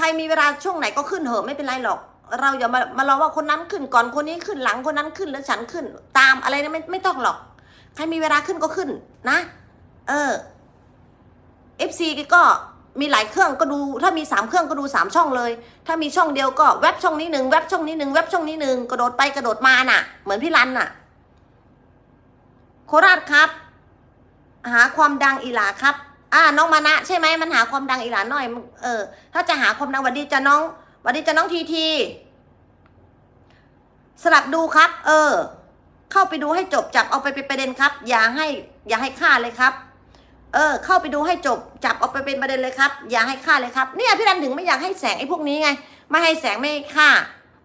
ใครมีเวลาช่วงไหนก็ขึ้นเหอะไม่เป็นไรหรอก เราอย่ามามารอว่าคนนั้นขึ้นก่อนคนนี้ขึ้นหลังคนนั้นขึ้นแล้วฉันขึ้น ตามอะไรนะไม่ไม่ต้องหรอก ใครมีเวลาขึ้นก็ขึ้นนะ เออ FC ก็มีหลายเครื่องก็ดู ถ้ามีสามเครื่องก็ดูสามช่องเลย ถ้ามีช่องเดียวก็เว็บช่องนี้หนึ่งเว็บช่องนี้หนึ่งเว็บช่องนี้หนึ่งกระโดดไปกระโดดมาน่ะ เหมือนพี่รันน่ะ โคราชครับ หาความดังอีหลาครับ อ่าน้องมานะใช่ไหมมันหาความดังอีหลานหน่อย เออ ถ้าจะหาความดังวันดีจะน้องวันดีจะน้องทีทีสลับดูครับ เออ เข้าไปดูให้จบจับเอาไปเป็นประเด็นครับ อย่าให้ อย่าให้ฆ่าเลยครับ เออ เข้าไปดูให้จบจับเอาไปเป็นประเด็นเลยครับ อย่าให้ฆ่าเลยครับ เนี่ยพี่รันถึงไม่อยากให้แสงไอ้พวกนี้ไง ไม่ให้แสงไม่ให้ฆ่า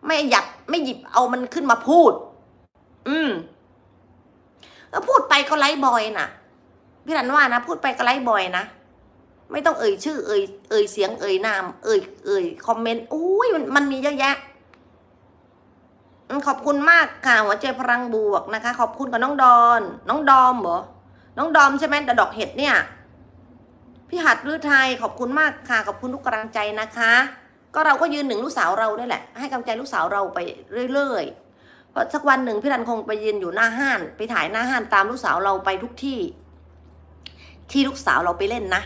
ไม่หยับไม่หยิบเอามันขึ้นมาพูด อืมแล้วพูดไปก็ไร้บอยน่ะ พี่รันว่านะ พูดไปก็ไร้บอยนะ ไม่ต้องเอ่ยชื่อ เอ่ยเอ่ยเสียงเอ่ยนาม เอ่ยเอ่ยคอมเมนต์อุ้ยมันมันมีเยอะแยะขอบคุณมากค่ะหัวใจพลังบวกนะคะ ขอบคุณกับน้องดอน น้องดอมเหรอน้องดอมใช่ไหมแต่ดอกเห็ดเนี่ย พี่หัดลือไทยขอบคุณมากค่ะ ขอบคุณทุกกำลังใจนะคะ ก็เราก็ยืนหนึ่งลูกสาวเราด้วยแหละ ให้กำลังใจลูกสาวเราไปเรื่อยๆเพราะสักวันหนึ่งพี่รันคงไปยืนอยู่หน้าห้าน ไปถ่ายหน้าห้านตามลูกสาวเราไปทุกที่ ที่ลูกสาวเราไปเล่นนะ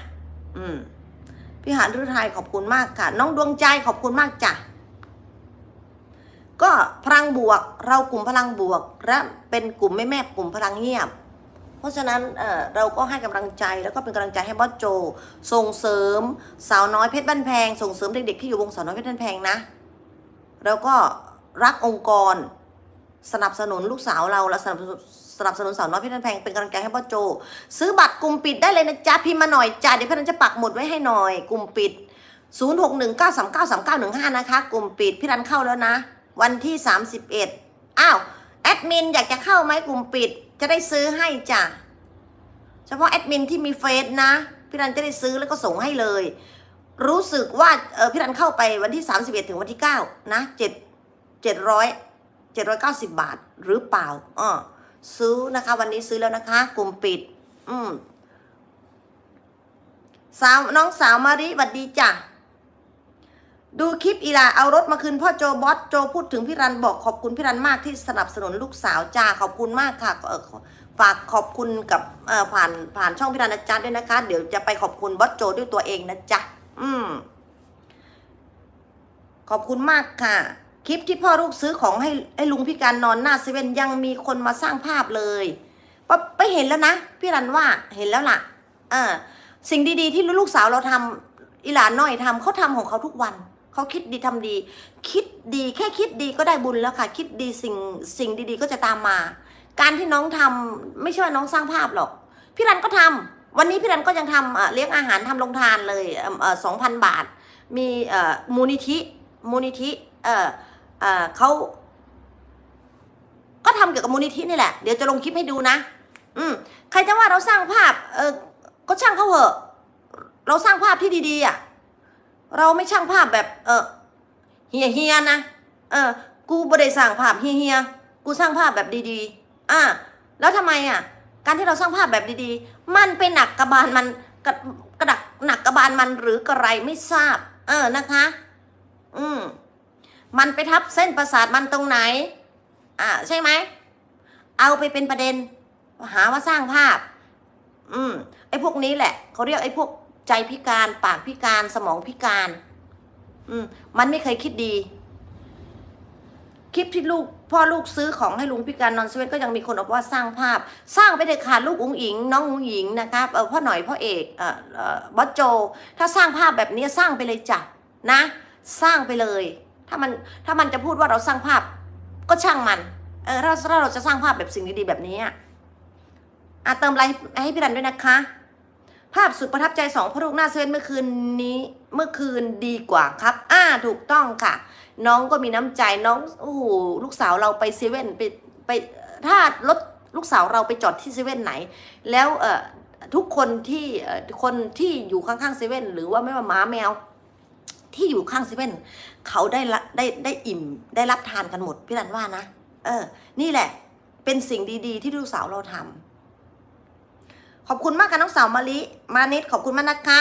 อืม พี่หานฤทัยขอบคุณมากค่ะ น้องดวงใจขอบคุณมากจ้ะ ก็พลังบวก เรากลุ่มพลังบวก และเป็นกลุ่มแม่แม่กลุ่มพลังเงียบ เพราะฉะนั้นเออเราก็ให้กำลังใจแล้วก็เป็นกำลังใจให้บอสโจ ส่งเสริมสาวน้อยเพชรบ้านแพง ส่งเสริมเด็กๆที่อยู่วงสาวน้อยเพชรบ้านแพงนะ แล้วก็รักองค์กร สนับสนุนลูกสาวเราและสนับส สนับสนุนสาวน้อยพชรบ้านแพงเป็นกำลังใจให้บอโจ ซื้อบัตรกลุ่มปิดได้เลยนะจ๊ะพิมพ์มาหน่อยจ้ะเดี๋ยวพี่นันจะปักหมุดไว้ให้หน่อย กลุ่มปิด 0 6 1 9 3 9 3 9 1 5 นะคะ กลุ่มปิดพี่รันเข้าแล้วนะ วันที่ 31 อ้าวแอดมินอยากจะเข้าไหมกลุ่มปิดจะได้ซื้อให้จ้ะเฉพาะแอดมินที่มีเฟซนะพี่รันจะได้ซื้อแล้วก็ส่งให้เลย รู้สึกว่าเออพี่รันเข้าไปวันที่ 31 ถึงวันที่ 9 นะ7 700 790 บาทหรือเปล่าอ้อ ซื้อนะคะ วันนี้ซื้อแล้วนะคะ กลุ่มปิด อืมสาวน้องสาวมาริหวัดดีจ้ะดูคลิปอีลาเอารถมาคืนพ่อโจบอสโจพูดถึงพี่รันบอกขอบคุณพี่รันมากที่สนับสนุนลูกสาวจ้าขอบคุณมากค่ะฝากขอบคุณกับผ่านผ่านช่องพี่รันนะจ๊ะด้วยนะคะ เดี๋ยวจะไปขอบคุณบอสโจด้วยตัวเองนะจ๊ะอืมขอบคุณมากค่ะ คลิปที่พ่อลูกซื้อของให้ให้ลุงพิการนอนหน้าเซเว่นยังมีคนมาสร้างภาพเลยปไปเห็นแล้วนะ พี่รันว่าเห็นแล้วล่ะเออสิ่งดีๆ ที่ลูกสาวเราทำอีหลานน้อยทำเขาทำของเขาทุกวันเขาคิดดีทำดี คิดดีแค่คิดดีก็ได้บุญแล้วค่ะ คิดดีสิ่งสิ่งดีๆ ก็จะตามมา การที่น้องทำไม่ใช่ว่าน้องสร้างภาพหรอก พี่รันก็ทำวันนี้พี่รันก็ยังทำเอ่อเลี้ยงอาหารทำโรงทานเลยสองพันบาท มีมูลนิธิมูลนิธิ เออเออเขาก็ทำเกี่ยวกับมูลนิธินี่แหละ เดี๋ยวจะลงคลิปให้ดูนะ อืมใครจะว่าเราสร้างภาพ เออก็ช่างเขาเหอะ เราสร้างภาพที่ดีๆอะ เราไม่ช่างภาพแบบ เออเฮียเฮียนะ เออ กูบ่ได้สร้างภาพเฮียเฮียกูสร้างภาพแบบดีๆ อะแล้วทำไมอะ การที่เราสร้างภาพแบบดีๆ มันไปหนักกระบาลมันกระกระดักหนักกระบาลมันหรือกระไรไม่ทราบ เออนะคะ อืม มันไปทับเส้นประสาทมันตรงไหน อ่าใช่ไหม เอาไปเป็นประเด็น หาว่าสร้างภาพ อืมไอ้พวกนี้แหละ เขาเรียกไอ้พวกใจพิการ ปากพิการ สมองพิการ อืม มันไม่เคยคิดดี คลิปที่ลูกพ่อลูกซื้อของให้ลุงพิการนอนเซเว่นก็ยังมีคนบอกว่าสร้างภาพ สร้างไปเด็ดขาดลูกอุ๋งอิง น้องอุ๋งอิงนะครับเออพ่อหน่อยพ่อเอกเออเออบอสโจ ถ้าสร้างภาพแบบนี้สร้างไปเลยจ้ะนะ สร้างไปเลย ถ้ามันถ้ามันจะพูดว่าเราสร้างภาพก็ช่างมันเออถ้าถ้าเราจะสร้างภาพแบบสิ่งดีๆแบบนี้อะอะเติมไลน์ให้พี่รันด้วยนะคะ ภาพสุดประทับใจสองพ่อลูกหน้าเซเว่นเมื่อคืนนี้เมื่อคืนดีกว่าครับ อ่าถูกต้องค่ะ น้องก็มีน้ำใจน้องโอ้โหลูกสาวเราไปเซเว่นไปไปถ้ารถลูกสาวเราไปจอดที่เซเว่นไหน แล้วเอ่อทุกคนที่เออคนที่อยู่ข้างๆเซเว่นหรือว่าไม่ว่าหมาแมว ที่อยู่ข้างเซเว่นเขาได้ละได้ได้อิ่มได้รับทานกันหมดพี่รันว่านะเออ นี่แหละ เป็นสิ่งดีๆ ที่ลูกสาวเราทำขอบคุณมากค่ะน้องสาวมาลิมานิดขอบคุณมากนะคะ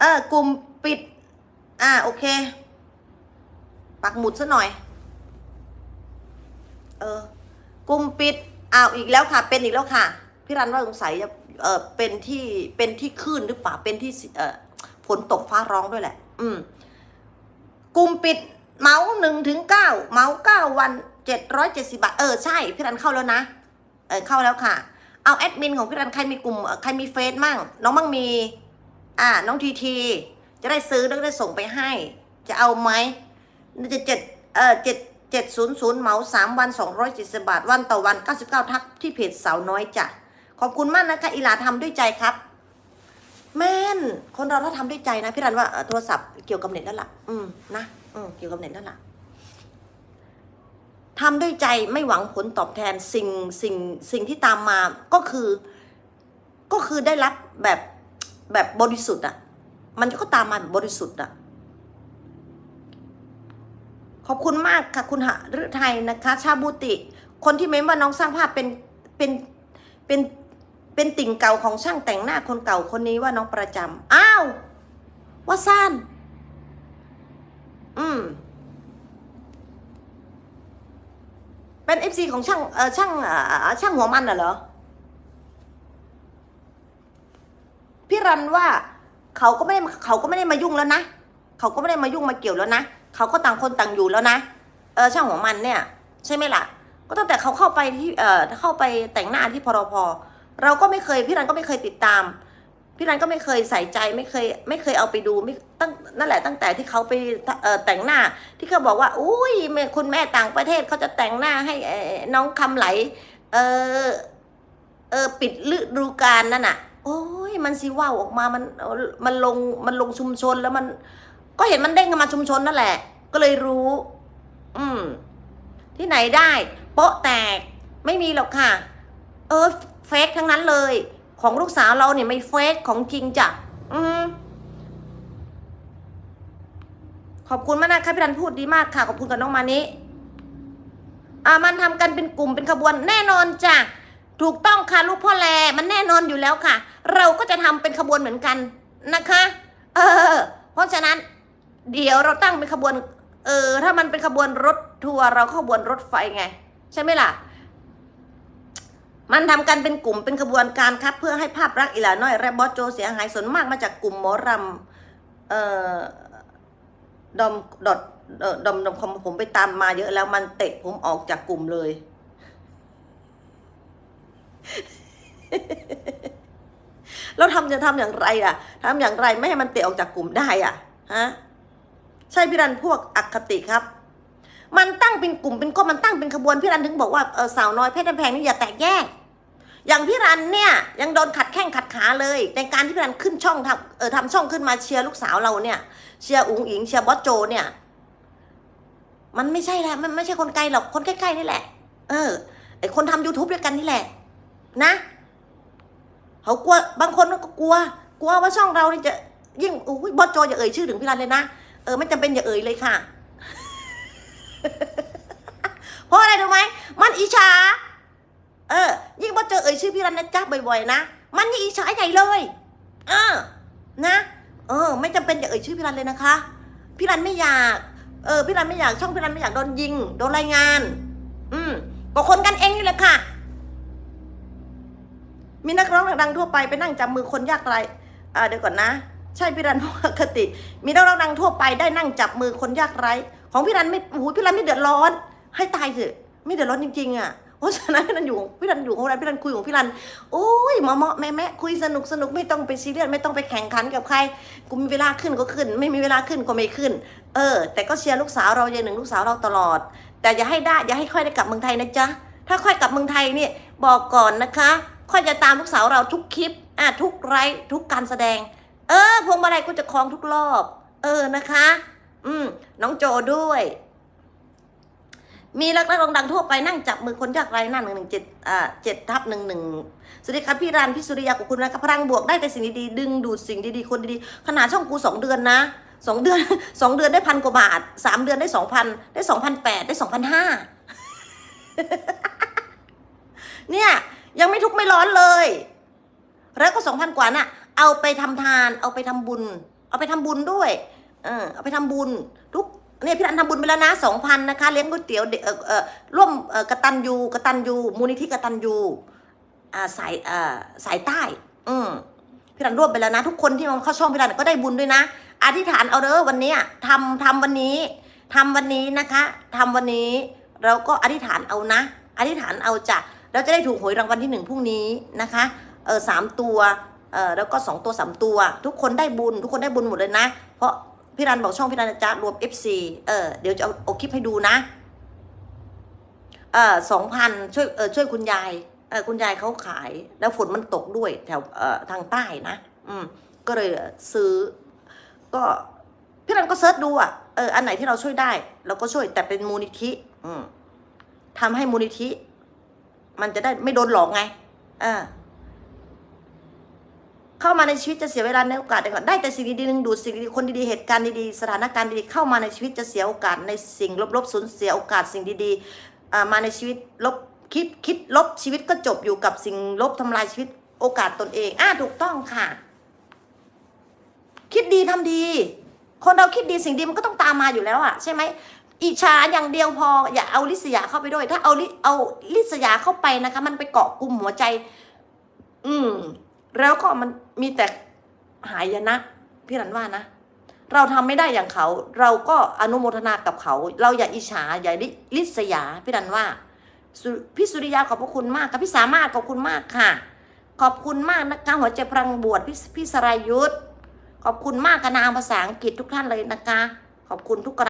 เออกลุ่มปิด อ่าโอเค ปักหมุดซะหน่อย เออกลุ่มปิดอ้าวอีกแล้วค่ะ เป็นอีกแล้วค่ะพี่รันว่าสงสัยจะเออเป็นที่เป็นที่คลื่นหรือเปล่าเป็นที่เออ ฝนตกฟ้าร้องด้วยแหละ อืมกลุ่มปิดเมาส์หนึ่งถึงเก้าเมาส์เก้าวันเจ็ดร้อยเจ็ดสิบาท เออใช่ พี่รันเข้าแล้วนะ เออเข้าแล้วค่ะ เอาแอดมินของพี่รันใครมีกลุ่มใครมีเฟซมั่ง น้องมั่งมี อ่า น้องทีทีจะได้ซื้อแล้วก็ได้ส่งไปให้ จะเอาไหมจะเจ็ดเออเจ็ดเจ็ดศูนย์ศูนย์เมาสามวันสองร้อยเจ็ดสิบาท วันต่อวันเก้าสิบเก้าทักที่เพจสาวน้อยจ้ะขอบคุณมากนะคะอีหลาทำด้วยใจครับ แม่น คนเราถ้าทำด้วยใจนะพี่รันว่าโทรศัพท์เกี่ยวกับเน็ตนั่นแหละอืมนะอืมเกี่ยวกับเน็ตนั่นแหละทำด้วยใจไม่หวังผลตอบแทนสิ่งสิ่งสิ่งที่ตามมาก็คือ ก็คือได้รับแบบแบบบริสุทธิ์อะ มันก็ตามมาแบบบริสุทธิ์อะขอบคุณมากค่ะคุณหฤทัยนะคะ ชาบูติ คนที่เม้นว่าน้องสร้างภาพเป็นเป็นเป็น เป็นติ่งเก่าของช่างแต่งหน้าคนเก่าคนนี้ว่าน้องประจำอ้าวว่าซ่านอืมเป็นเอฟซีของช่างเออช่างเอ่อช่างหัวมันน่ะเหรอพี่รันว่าเขาก็ไม่ได้เขาก็ไม่ได้มายุ่งแล้วนะเขาก็ไม่ได้มายุ่งมาเกี่ยวแล้วนะเขาก็ต่างคนต่างอยู่แล้วนะเออช่างหัวมันเนี่ย ใช่ไหมล่ะ ก็ตั้งแต่เขาเข้าไปที่เอ่อเข้าไปแต่งหน้าที่พรพ เราก็ไม่เคยพี่รันก็ไม่เคยติดตาม พี่รันก็ไม่เคยใส่ใจไม่เคยไม่เคยเอาไปดูไม่ตั้งนั่นแหละตั้งแต่ที่เขาไปแต่งหน้า ที่เขาบอกว่า อุ้ยคุณแม่ต่างประเทศเขาจะแต่งหน้าให้น้องคำไหล เออเออปิดฤดูกาลนั่นน่ะ โอ้ยมันสิว่าวออกมามันมันลงมันลงชุมชนแล้วมัน ก็เห็นมันเด้งมาชุมชนนั่นแหละ ก็เลยรู้ อืม ที่ไหนได้โป๊ะแตกไม่มีหรอกค่ะ เออ เฟกทั้งนั้นเลย ของลูกสาวเราเนี่ยไม่เฟกของจริงจ้ะอืมขอบคุณมากนะคะพี่รันพูดดีมากค่ะ ขอบคุณกับน้องมานิอ่ามันทำกันเป็นกลุ่มเป็นขบวนแน่นอนจ้ะถูกต้องค่ะลูกพ่อแลมันแน่นอนอยู่แล้วค่ะ เราก็จะทำเป็นขบวนเหมือนกันนะคะ เออ เพราะฉะนั้น เดี๋ยวเราตั้งเป็นขบวน เออ ถ้ามันเป็นขบวนรถทัวร์เราขบวนรถไฟไง ใช่ไหมล่ะ มันทำกันเป็นกลุ่มเป็นขบวนการครับ เพื่อให้ภาพลักอีหลาน้อย และบอสโจเสียหายส่วนมากมาจากกลุ่มหมอรำเอ่อดอมดอดดอมดอมผมไปตามมาเยอะแล้วมันเตะผมออกจากกลุ่มเลยแล้วทำจะทำอย่างไรอะทำอย่างไรไม่ให้มันเตะออกจากกลุ่มได้อะฮะใช่พี่รันพวกอคติครับ มันตั้งเป็นกลุ่มเป็นก้อนมันตั้งเป็นขบวนพี่รันถึงบอกว่าเออสาวน้อยเพชรแพงนี่อย่าแตกแยก อย่างพี่รันเนี่ยยังโดนขัดแข้งขัดขาเลย ในการที่พี่รันขึ้นช่องทำเออทำช่องขึ้นมาเชียร์ลูกสาวเราเนี่ย เชียร์อุ๋งอิงเชียร์บอสโจเนี่ย มันไม่ใช่แหละมันไม่ใช่คนไกลหรอกคนใกล้ๆนี่แหละ เออไอคนทำ youtube ด้วยกันนี่แหละ นะเขากลัวบางคนก็กลัว กลัวว่าช่องเรานี่จะยิ่งอุ้ยบอสโจอย่าเอ่ยชื่อถึงพี่รันเลยนะเออไม่จำเป็นอย่าเอ่ยเลยค่ะ เพราะอะไรรู้ไหมมันอิจฉา เออ ยิ่งพอเจอเอ่ยชื่อพี่รันนะจ๊ะบ่อยๆ นะ มันยิ่งอิจฉาใหญ่เลยเออนะ เออ ไม่จำเป็นอย่าเอ่ยชื่อพี่รันเลยนะคะ พี่รันไม่อยาก เออ พี่รันไม่อยาก ช่องพี่รันไม่อยากโดนยิง โดนรายงาน อืมก็คนกันเองนี่แหละค่ะ มีนักร้องดังทั่วไปไปนั่งจับมือคนยากไรอ่าเดี๋ยวก่อนนะ ใช่พี่รันปกติ มีนักร้องดังทั่วไปได้นั่งจับมือคนยากไร้ของพี่รันไม่โอ้โหพี่รันไม่เดือดร้อน ให้ตายเถอะ ไม่เดือดร้อนจริงๆอะ เพราะฉะนั้นพี่รันอยู่ของพี่รันอยู่ของรันพี่รันคุยของพี่รันโอ้ยเหมาะเหมาะแม่แม่คุยสนุกสนุกไม่ต้องไปซีเรียสไม่ต้องไปแข่งขันกับใครกูมีเวลาขึ้นก็ขึ้น ไม่มีเวลาขึ้นก็ไม่ขึ้น เออ แต่ก็เชียร์ลูกสาวเราอย่างหนึ่งลูกสาวเราตลอด แต่อย่าให้ได้อย่าให้ค่อยได้กลับเมืองไทยนะจ๊ะถ้าค่อยกลับเมืองไทยเนี่ยบอกก่อนนะคะ ค่อยจะตามลูกสาวเราทุกคลิปอะทุกไลฟ์ทุกการแสดง เออพวงมาลัยก็จะคล้องทุกรอบ เออนะคะ อืมน้องโจด้วย มีรักนักรองดังทั่วไปนั่งจับมือคนยากไร้หน้าหนึ่งหนึ่งเจ็ดอ่าเจ็ดทับหนึ่งหนึ่งสวัสดีครับพี่รันพี่สุริยาขอบคุณนะครับพลังบวกได้แต่สิ่งดีๆดึงดูดสิ่งดีๆคนดีๆขนาดช่องกูสองเดือนนะสองเดือนสองเดือนได้พันกว่าบาทสามเดือนได้สองพันได้สองพันแปดได้สองพันห้าเนี่ยยังไม่ทุกข์ไม่ร้อนเลย แล้วก็สองพันกว่าน่ะ เอาไปทำทาน เอาไปทำบุญ เอาไปทำบุญด้วย เออเอาไปทำบุญทุก เนี่ยพี่รันทำบุญไปแล้วนะสองพันนะคะ เลี้ยงก๋วยเตี๋ยวเด็กเออเออร่วมเออกตันยูกระตันยูมูลนิธิกระตันยูอ่าสายอ่าสายใต้ อืมพี่รันร่วมไปแล้วนะ ทุกคนที่มาเข้าช่องพี่รันก็ได้บุญด้วยนะอธิษฐานเอาเด้อวันนี้ทำทำวันนี้ทำวันนี้นะคะทำวันนี้ เราก็อธิษฐานเอานะ อธิษฐานเอาจ้ะเราจะได้ถูกหวยรางวัลที่หนึ่งพรุ่งนี้นะคะเออสามตัวเออแล้วก็สองตัวสามตัว ทุกคนได้บุญ ทุกคนได้บุญหมดเลยนะ เพราะ พี่รันบอกช่องพี่รันนะจะรวม FC เออเดี๋ยวจะเอาเอาคลิปให้ดูนะ เออสองพันช่วยเออช่วยคุณยายเออคุณยายเขาขาย แล้วฝนมันตกด้วยแถวเออทางใต้นะอืม ก็เลยซื้อ ก็พี่รันก็เซิร์ชดูอะเอออันไหนที่เราช่วยได้เราก็ช่วยแต่เป็นมูลนิธิ อืมทำให้มูลนิธิ มันจะได้ไม่โดนหลอกไง เออ เข้ามาในชีวิตจะเสียเวลาในโอกาสใดได้แต่สิ่งดีๆดึงดูดสิ่งดีๆคนดีๆเหตุการณ์ดีๆสถานการณ์ดีๆเข้ามาในชีวิตจะเสียโอกาสในสิ่งลบๆสูญเสียโอกาสสิ่งดีๆมาในชีวิตลบคิดคิดลบชีวิตก็จบอยู่กับสิ่งลบทำลายชีวิตโอกาสตนเองอ่าถูกต้องค่ะ คิดดีทำดี คนเราคิดดีสิ่งดีมันก็ต้องตามมาอยู่แล้วอะใช่ไหมอิจฉาอย่างเดียวพออย่าเอาลิษยาเข้าไปด้วย ถ้าเอาลิเอาลิษยาเข้าไปนะคะ มันไปเกาะกลุ่มหัวใจ อืม แล้วก็มันมีแต่หายนะพี่รันว่านะ เราทำไม่ได้อย่างเขา เราก็อนุโมทนากับเขา เราอย่าอิจฉาอย่าลิษยาพี่รันว่าพี่สุริยาขอบพระคุณมากค่ะพี่สามารถขอบคุณมากค่ะ ขอบคุณมากนะคะหัวใจพลังบวชพี่พี่สรายุทธขอบคุณมากกระนางภาษาอังกฤษทุกท่านเลยนะคะ ขอบคุณทุกกระ